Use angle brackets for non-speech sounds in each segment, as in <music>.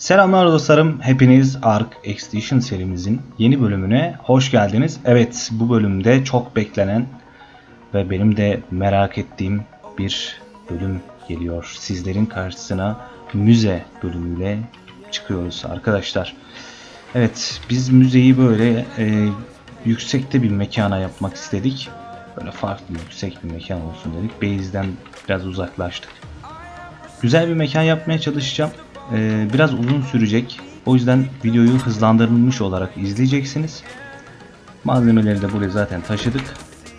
Selamlar dostlarım. Hepiniz Ark Expedition serimizin yeni bölümüne hoş geldiniz. Evet, bu bölümde çok beklenen ve benim de merak ettiğim bir bölüm geliyor. Sizlerin karşısına müze bölümüyle çıkıyoruz arkadaşlar. Evet, biz müzeyi böyle e, yüksekte bir mekana yapmak istedik. Böyle farklı yüksek bir mekan olsun dedik. Base'den biraz uzaklaştık. Güzel bir mekan yapmaya çalışacağım. Ee, biraz uzun sürecek. O yüzden videoyu hızlandırılmış olarak izleyeceksiniz. Malzemeleri de buraya zaten taşıdık.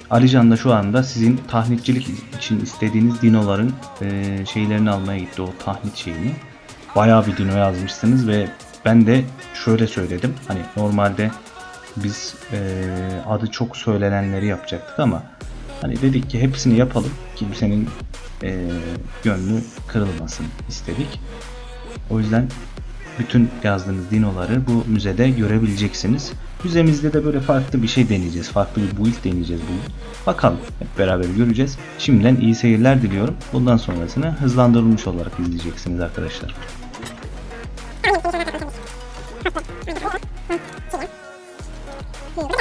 Alican da şu anda sizin tahnitçilik için istediğiniz dinoların e, şeylerini almaya gitti. O tahnit şeyini. Bayağı bir dino yazmışsınız ve ben de şöyle söyledim. Hani normalde biz e, adı çok söylenenleri yapacaktık ama hani dedik ki hepsini yapalım. Kimsenin e, gönlü kırılmasın istedik. O yüzden bütün yazdığınız dinoları bu müzede görebileceksiniz. Müzemizde de böyle farklı bir şey deneyeceğiz. Farklı bir build deneyeceğiz bugün. Bakalım hep beraber göreceğiz. Şimdiden iyi seyirler diliyorum. Bundan sonrasını hızlandırılmış olarak izleyeceksiniz arkadaşlar. <laughs>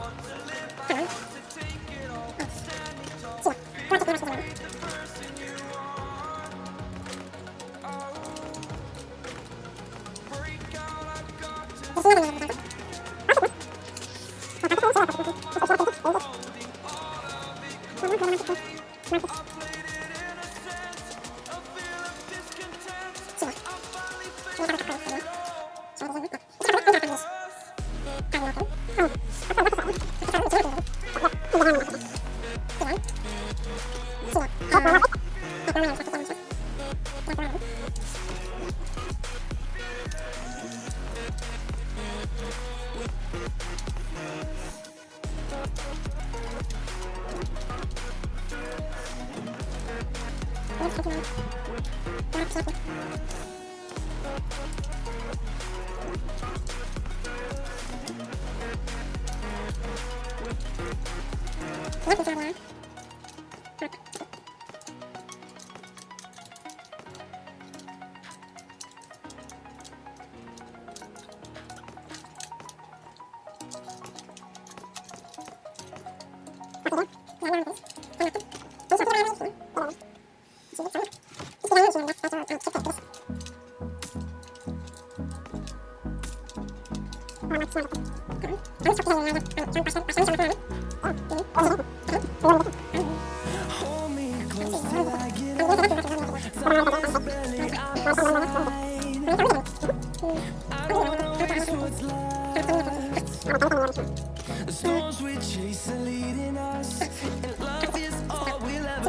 こちらは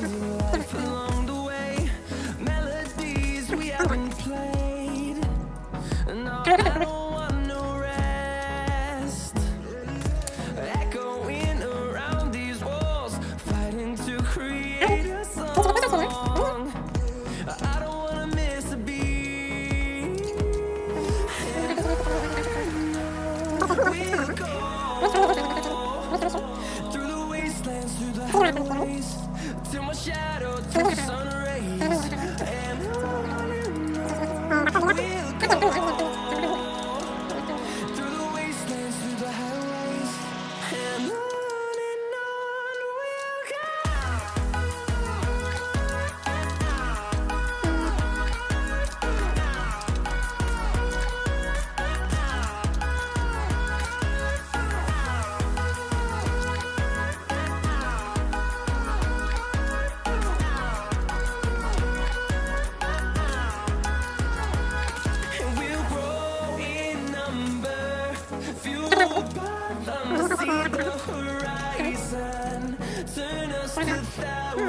good.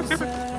Yeah.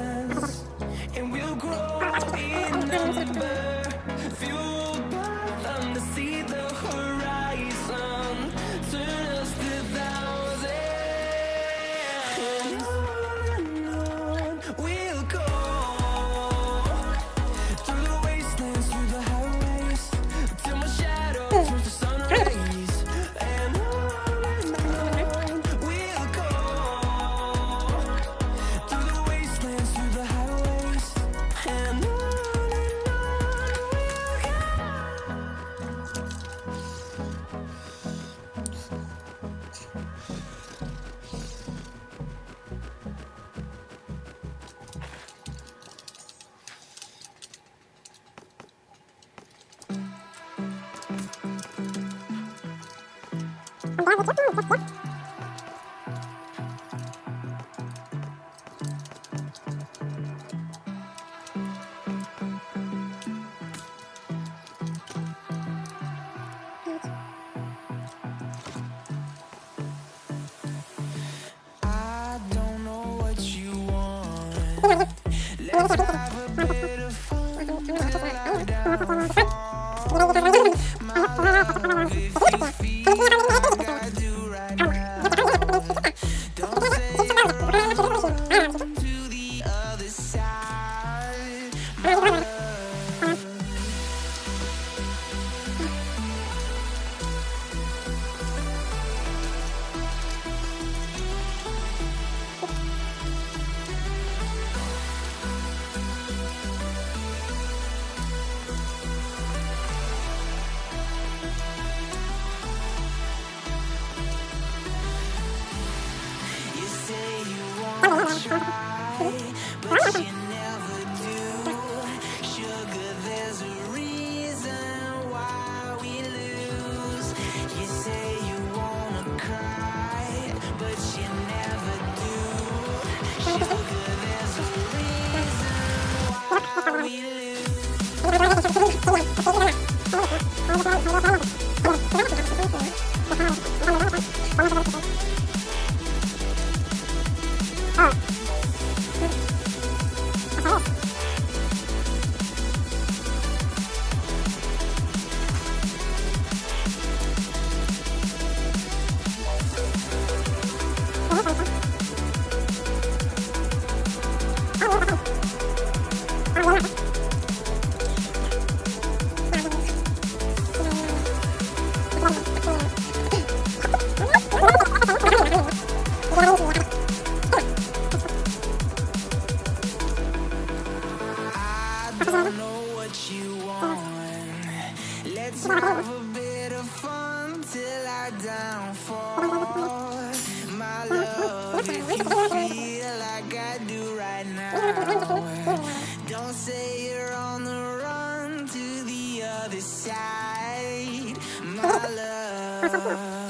Don't say you're on the run to the other side, my <laughs> love.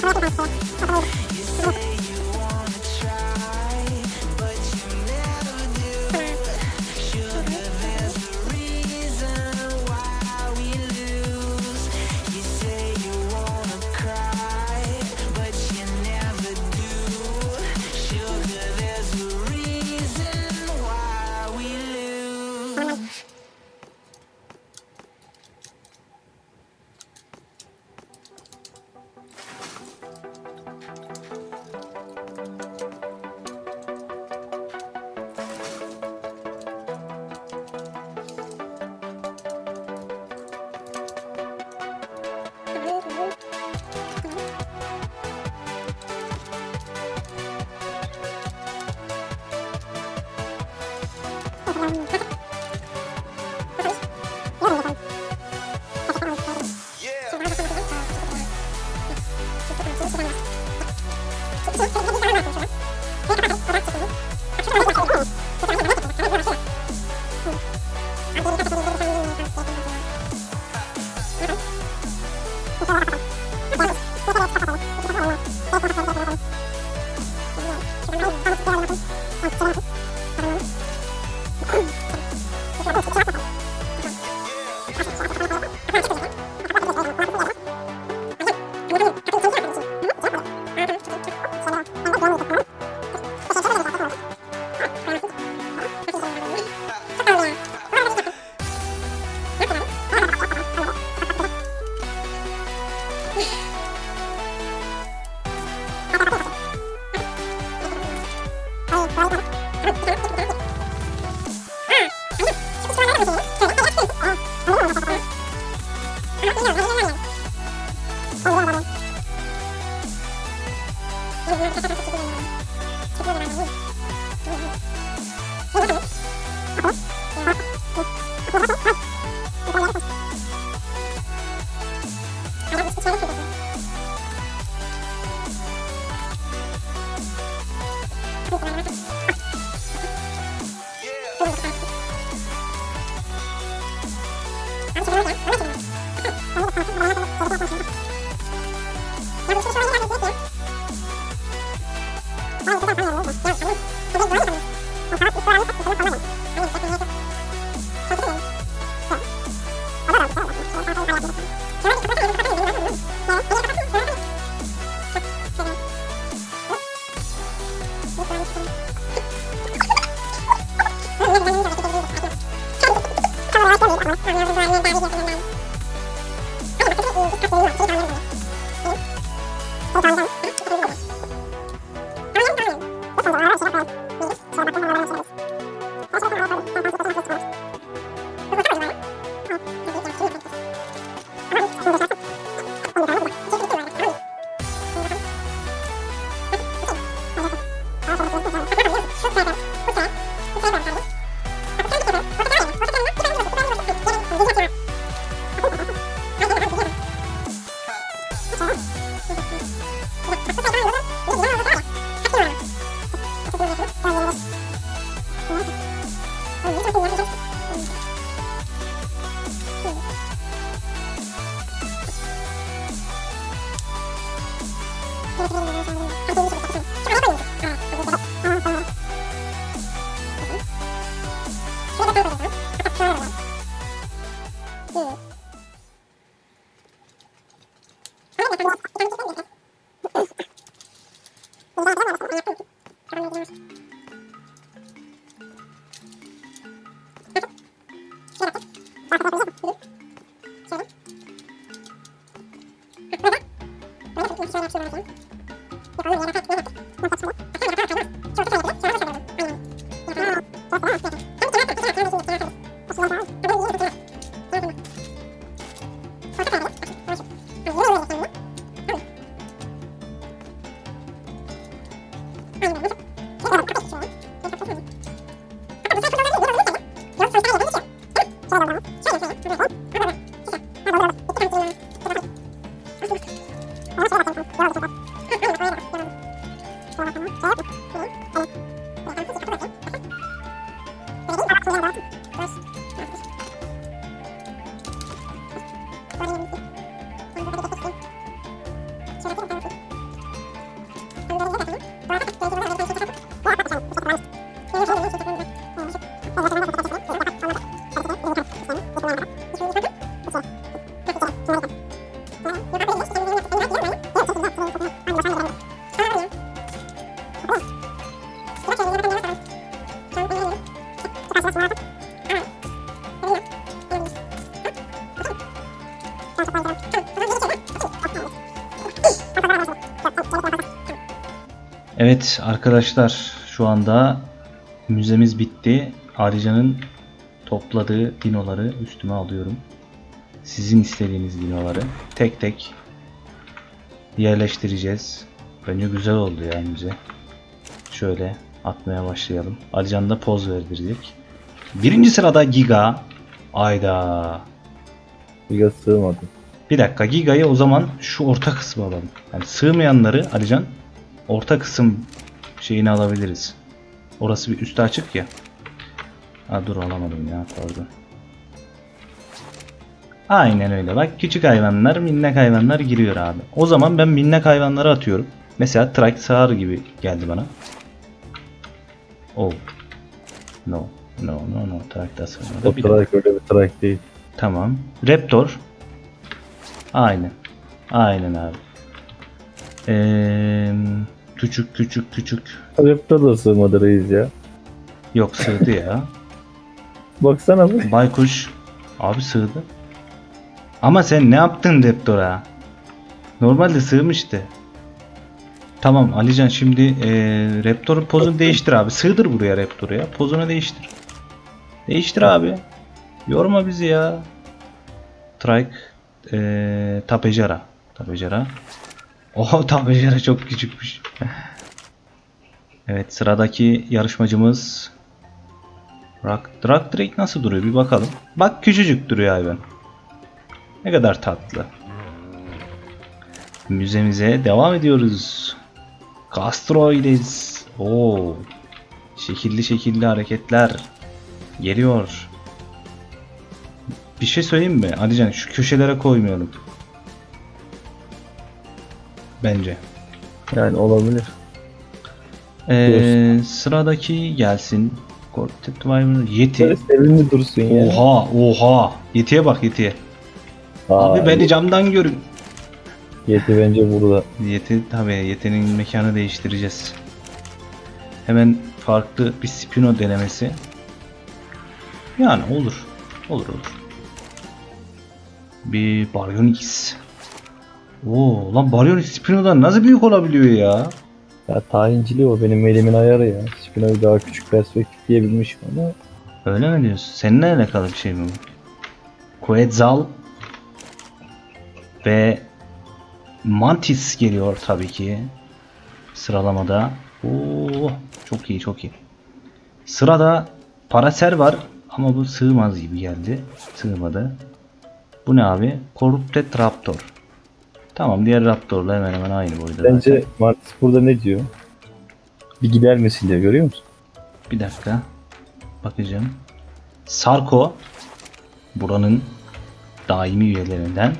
Roto, roto, roto. Tchau, tchau. 啊！Bas. Evet arkadaşlar şu anda müzemiz bitti. Arica'nın topladığı dinoları üstüme alıyorum. Sizin istediğiniz dinoları tek tek yerleştireceğiz. Bence güzel oldu ya müze. Şöyle atmaya başlayalım. Alican da poz verdirecek. Birinci sırada Giga. Ayda. Giga sığmadı. Bir dakika Giga'yı o zaman şu orta kısmı alalım. Yani sığmayanları Alican orta kısım şeyini alabiliriz. Orası bir üstü açık ya. Ha dur alamadım ya pardon. Aynen öyle. Bak küçük hayvanlar, minnak hayvanlar giriyor abi. O zaman ben minnak hayvanları atıyorum. Mesela Trak sağır gibi geldi bana. Oh. No. No no no. Trak da sığmadı. O Bir trak öyle bir trak değil. Tamam. Raptor. Aynen. Aynen abi. Ee, küçük küçük küçük. Raptor da sığmadı reis ya. Yok sığdı ya. <laughs> Baksana be. Baykuş. Abi sığdı. Ama sen ne yaptın Raptor'a? Normalde sığmıştı. Tamam Alican şimdi e, Raptor'un pozunu değiştir abi. Sığdır buraya Raptor'u ya. Pozunu değiştir. Değiştir abi. Yorma bizi ya. Trike e, Tapejara. Tapejara. Oha Tapejara çok küçükmüş. evet sıradaki yarışmacımız Rock, Rock Drake nasıl duruyor bir bakalım. Bak küçücük duruyor hayvan. Ne kadar tatlı. Müzemize devam ediyoruz. Castroides. Oo. Şekilli şekilli hareketler. Geliyor. Bir şey söyleyeyim mi? Alican şu köşelere koymayalım. Bence. Yani olabilir. Ee, sıradaki gelsin. Cortet Wyvern Yeti. Böyle sevimli dursun ya. Oha oha. Yetiye bak Yetiye. Abi Aa, beni camdan görün. Yeti bence burada. Yeti tabii Yeti'nin mekanı değiştireceğiz. Hemen farklı bir Spino denemesi. Yani olur. Olur olur. Bir Baryonyx. Oo lan Baryonyx Spino'dan nasıl büyük olabiliyor ya? Ya tayinciliği o benim elimin ayarı ya. Spino'yu daha küçük perspektif diyebilmişim ama Öyle mi diyorsun? Seninle alakalı bir şey mi bu? Quetzal ve Mantis geliyor tabii ki sıralamada. Oo, çok iyi çok iyi. Sırada Paraser var ama bu sığmaz gibi geldi. Sığmadı. Bu ne abi? Corrupted Raptor. Tamam diğer Raptor'la hemen hemen aynı boyda. zaten. bence Martis burada ne diyor? Bir gider misin diyor görüyor musun? Bir dakika. Bakacağım. Sarko buranın daimi üyelerinden.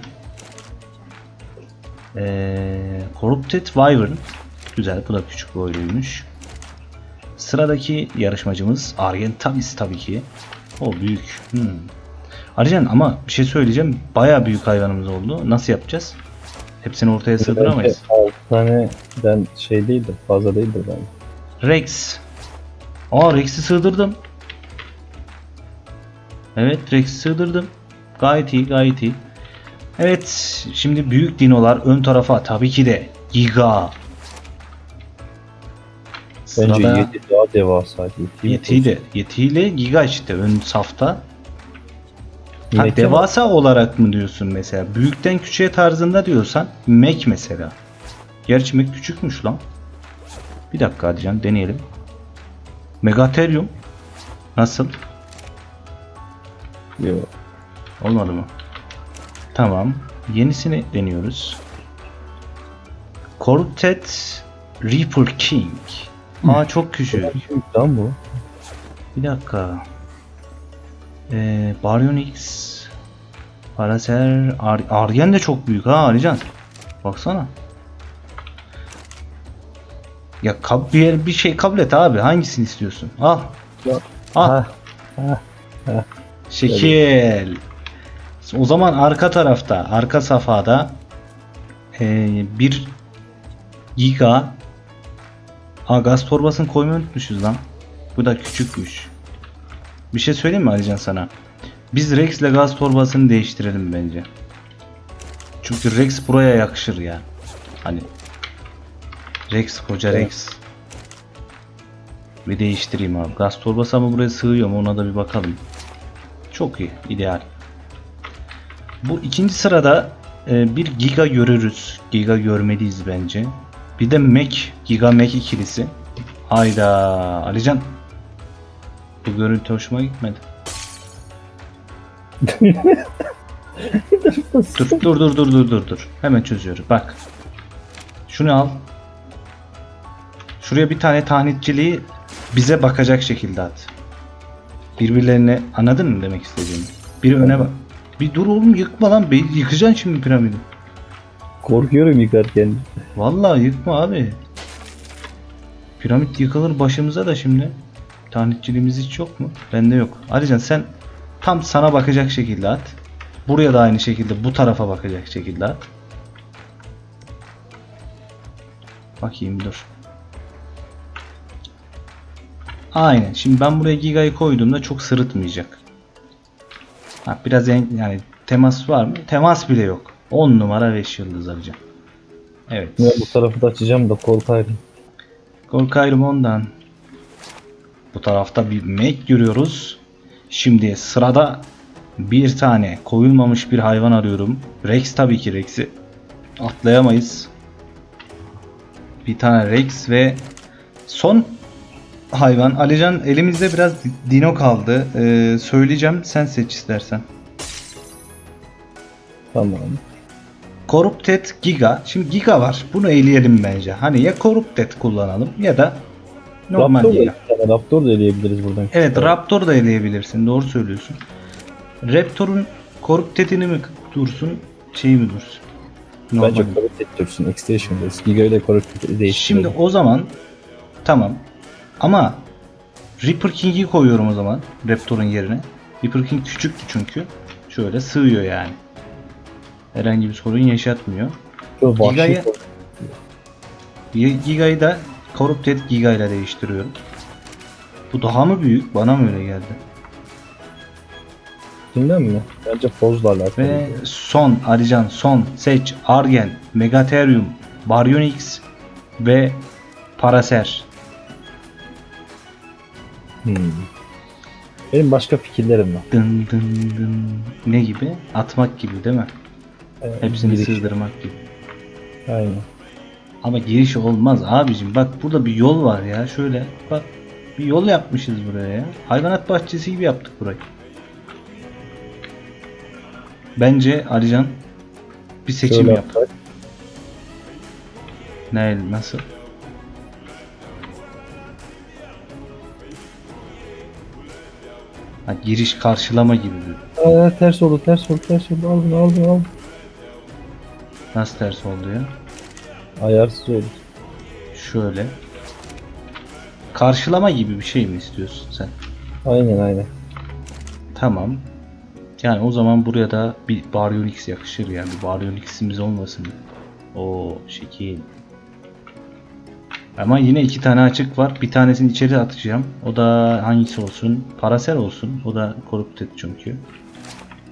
Ee, Corrupted Wyvern. Güzel. Bu da küçük boyluymuş. Sıradaki yarışmacımız Argentavis tabii ki. O büyük. Hmm. Arjen ama bir şey söyleyeceğim. Baya büyük hayvanımız oldu. Nasıl yapacağız? Hepsini ortaya sığdıramayız. Bence 6 taneden şey değildir fazla değildir bence. Rex. Aa Rex'i sığdırdım. Evet Rex'i sığdırdım. Gayet iyi gayet iyi. Evet şimdi büyük dinolar ön tarafa tabii ki de Giga. Bence Sırada Yeti daha devasa. Yeti Yeti de Yeti ile Giga işte ön safta. Ha, devasa olarak mı diyorsun mesela? Büyükten küçüğe tarzında diyorsan Mac mesela. Gerçi Mac küçükmüş lan. Bir dakika hadi canım deneyelim. Megatherium nasıl? Yok. Olmadı mı? Tamam. Yenisini deniyoruz. Corrupted Reaper King. Aa çok küçük. Lan bu? Bir dakika. Ee, Baryonyx. Paraser. Ar Argen de çok büyük ha Alican. Baksana. Ya kab bir, yer- bir şey kabul et abi. Hangisini istiyorsun? Al. Ya. Al. Ha, Şekil. O zaman arka tarafta, arka safhada eee, bir giga Aa gaz torbasını koymayı unutmuşuz lan. Bu da küçükmüş. Bir şey söyleyeyim mi Alican sana? Biz Rex ile gaz torbasını değiştirelim bence. Çünkü Rex buraya yakışır ya. Hani Rex koca Evet. Rex. Bir değiştireyim abi. Gaz torbası ama buraya sığıyor mu ona da bir bakalım. Çok iyi, ideal. Bu ikinci sırada e, bir Giga görürüz. Giga görmeliyiz bence. Bir de Mac, Giga Mac ikilisi. Hayda, Alican. Bu görüntü hoşuma gitmedi. dur, dur, dur, dur, dur, dur, dur. Hemen çözüyorum. Bak. Şunu al. Şuraya bir tane tahnitçiliği bize bakacak şekilde at. Birbirlerine anladın mı demek istediğimi? Biri öne bak. Bir dur oğlum yıkma lan. Be yıkacaksın şimdi piramidi. Korkuyorum yıkarken. Vallahi yıkma abi. Piramit yıkılır başımıza da şimdi. Tahnitçiliğimiz hiç yok mu? Bende yok. Alican sen tam sana bakacak şekilde at. Buraya da aynı şekilde bu tarafa bakacak şekilde at. Bakayım dur. Aynen. Şimdi ben buraya gigayı koyduğumda çok sırıtmayacak. Ha, biraz en, yani temas var mı? Temas bile yok. 10 numara 5 yıldız alacağım. Evet. Ben bu tarafı da açacağım da korkarım. Korkarım ondan. Bu tarafta bir mek görüyoruz. Şimdi sırada bir tane koyulmamış bir hayvan arıyorum. Rex tabii ki Rex'i atlayamayız. Bir tane Rex ve son hayvan. Alican elimizde biraz dino kaldı. Ee, söyleyeceğim sen seç istersen. Tamam. Corrupted Giga. Şimdi Giga var. Bunu eleyelim bence. Hani ya Corrupted kullanalım ya da normal Raptor da, Giga. yani Raptor da eleyebiliriz buradan. Evet Raptor da eleyebilirsin. Doğru söylüyorsun. Raptor'un Corrupted'ini mi dursun? Şeyi mi dursun? Normal. Bence Corrupted dursun. Extration'dayız. Giga ile Corrupted'i değiştirelim. Şimdi o zaman tamam. Ama Reaper King'i koyuyorum o zaman Raptor'un yerine. Reaper King küçüktü çünkü. Şöyle sığıyor yani. Herhangi bir sorun yaşatmıyor. Giga'yı- Giga'yı da Corrupted Giga ile değiştiriyorum. Bu daha mı büyük? Bana mı öyle geldi? Kimden mi? Bence pozla alakalı. Ve son Arican son seç Argen, Megatherium, Baryonyx ve Paracer. Hmm. Benim başka fikirlerim var. Dın dın dın. Ne gibi? Atmak gibi değil mi? Ee, Hepsini giriş. sığdırmak gibi. Aynen. Ama giriş olmaz abicim. Bak burada bir yol var ya. Şöyle bak. Bir yol yapmışız buraya ya. Hayvanat bahçesi gibi yaptık burayı. Bence Alican bir seçim Şöyle yap. yapsak. Ne nasıl? Ha, giriş karşılama gibi. Aa, ters oldu, ters oldu, ters oldu. Aldım, aldım, aldım. Nasıl ters oldu ya? Ayarsız oldu. Şöyle. Karşılama gibi bir şey mi istiyorsun sen? Aynen, aynen. Tamam. Yani o zaman buraya da bir Baryonyx yakışır yani. Bir Baryonyx'imiz olmasın. O şekil. Ama yine iki tane açık var. Bir tanesini içeri atacağım. O da hangisi olsun? Parasel olsun. O da Corrupted çünkü.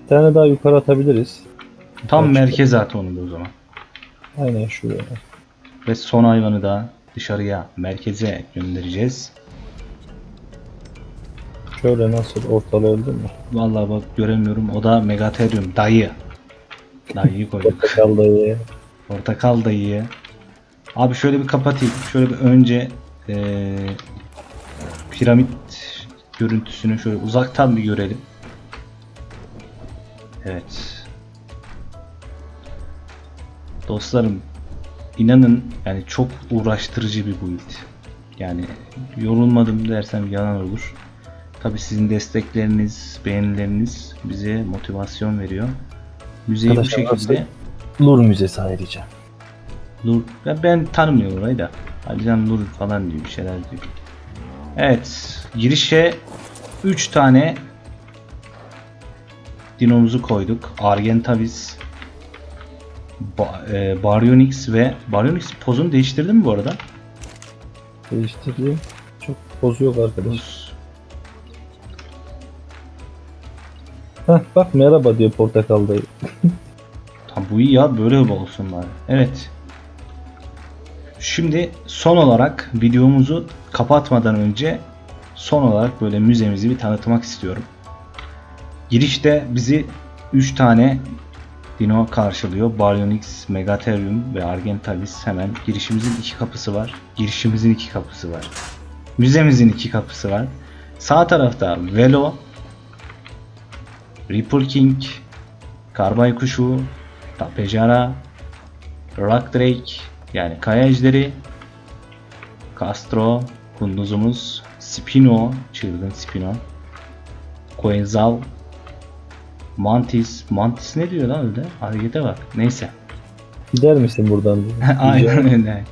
Bir tane daha yukarı atabiliriz. Tam merkeze at onu da o zaman. Aynen şuraya. Ve son hayvanı da dışarıya, merkeze göndereceğiz. Şöyle nasıl ortalayalım mı? Vallahi bak göremiyorum. O da Megatherium. Dayı. Dayıyı koyduk. Portakal dayı. Portakal dayıyı. Abi şöyle bir kapatayım. Şöyle bir önce eee, piramit görüntüsünü şöyle uzaktan bir görelim. Evet. Dostlarım inanın yani çok uğraştırıcı bir build. Yani yorulmadım dersem yalan olur. Tabi sizin destekleriniz, beğenileriniz bize motivasyon veriyor. Müzeyi bu Arkadaşlar, şekilde Lur Müzesi ayrıca. Nur, ben, ben tanımıyorum orayı da. Alican Nur falan diyor bir şeyler diyor. Evet, girişe 3 tane dinomuzu koyduk. Argentavis, ba, e, Baryonyx ve Baryonyx pozunu değiştirdin mi bu arada? Değiştireyim. Çok poz yok arkadaş. Heh, bak merhaba diyor portakal dayı. <laughs> Tam bu iyi ya böyle olsun bari. Evet. Şimdi son olarak videomuzu kapatmadan önce son olarak böyle müzemizi bir tanıtmak istiyorum. Girişte bizi 3 tane dino karşılıyor. Baryonyx, Megatherium ve Argentavis hemen girişimizin iki kapısı var. Girişimizin iki kapısı var. Müzemizin iki kapısı var. Sağ tarafta Velo, Ripple King, Karbay Kuşu, Tapejara, Rock Drake yani Kaya Ejderi, Castro, Kunduzumuz, Spino, Çılgın Spino, Quetzal, Mantis. Mantis ne diyor lan öyle? Harekete bak. Neyse. Gider misin buradan? <laughs> Aynen öyle.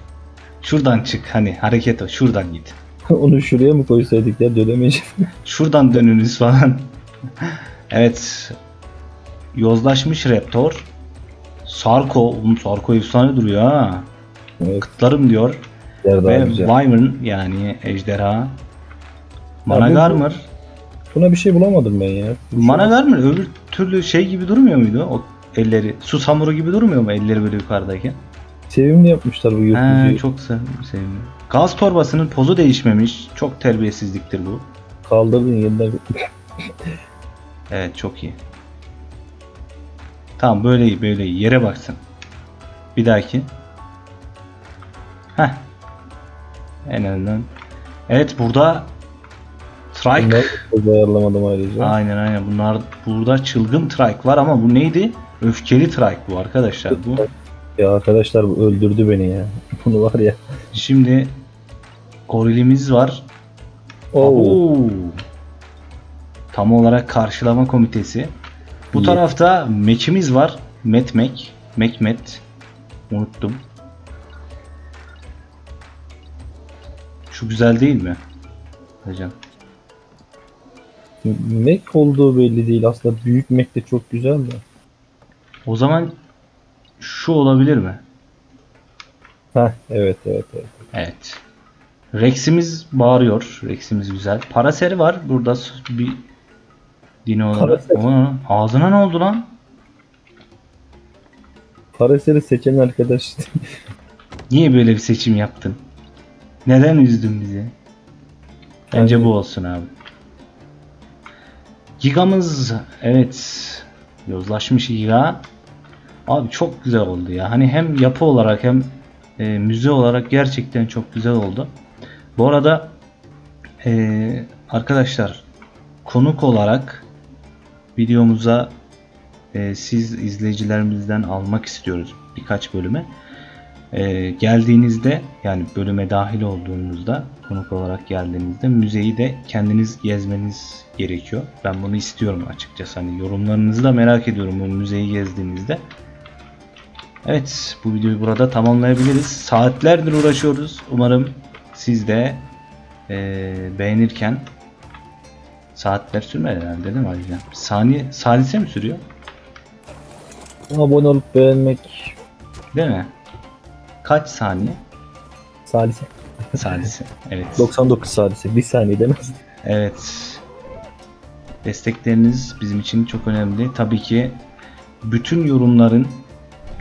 Şuradan çık hani hareket o. Şuradan git. <laughs> Onu şuraya mı koysaydık ya dönemeyeceğim. <laughs> Şuradan dönünüz falan. evet. Yozlaşmış Raptor. Sarko. Oğlum Sarko efsane duruyor ha. evet, Kıtlarım diyor. yer Ve güzel. Wyvern yani ejderha. Managarmr. Buna bir şey bulamadım ben ya. Managarmr öbür türlü şey gibi durmuyor muydu? O elleri. Su samuru gibi durmuyor mu elleri böyle yukarıdayken? Sevimli yapmışlar bu He, çok sev- sevimli. Gaz torbasının pozu değişmemiş. Çok terbiyesizliktir bu. Kaldırdın yeniden. Evet çok iyi. Tamam böyle iyi böyle iyi. Yere baksın. Bir dahaki. Heh. En azından. Evet burada Trike. Bunları ayarlamadım ayrıca. Aynen aynen. Bunlar burada çılgın Trike var ama bu neydi? Öfkeli Trike bu arkadaşlar. Bu Ya arkadaşlar bu öldürdü beni ya. <laughs> Bunu var ya. şimdi gorilimiz var. Oo. Oo. Tam olarak karşılama komitesi. Bu İyi. tarafta Mek'imiz var. Met Mek. Mek Met. Unuttum. Şu güzel değil mi? Hocam. Mac olduğu belli değil. Aslında büyük Mac de çok güzel de. O zaman şu olabilir mi? Heh evet evet evet. Evet. Rex'imiz bağırıyor. Rex'imiz güzel. Paraseri var. Burada bir dino olarak. Ağzına ne oldu lan? Paraseri seçen arkadaş. <laughs> Niye böyle bir seçim yaptın? Neden üzdün bizi? Bence Aynen. bu olsun abi. Gigamız evet yozlaşmış giga. Abi çok güzel oldu ya. Hani hem yapı olarak hem e, müze olarak gerçekten çok güzel oldu. Bu arada e, arkadaşlar konuk olarak videomuza e, siz izleyicilerimizden almak istiyoruz birkaç bölüme. Ee, geldiğinizde yani bölüme dahil olduğunuzda konuk olarak geldiğinizde müzeyi de kendiniz gezmeniz gerekiyor. Ben bunu istiyorum açıkçası. Hani yorumlarınızı da merak ediyorum bu müzeyi gezdiğinizde. Evet bu videoyu burada tamamlayabiliriz. Saatlerdir uğraşıyoruz. Umarım siz de ee, beğenirken saatler sürmedi herhalde değil mi Alican? Saniye, salise mi sürüyor? Abone olup beğenmek Değil mi? Kaç saniye? salise. Salise. Evet. 99 salise. Bir saniye demez. Evet. Destekleriniz bizim için çok önemli. Tabii ki bütün yorumların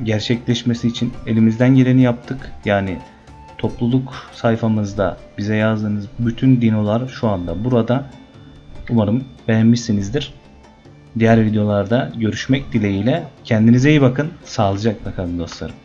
gerçekleşmesi için elimizden geleni yaptık. Yani topluluk sayfamızda bize yazdığınız bütün dinolar şu anda burada. Umarım beğenmişsinizdir. Diğer videolarda görüşmek dileğiyle. Kendinize iyi bakın. Sağlıcakla kalın dostlarım.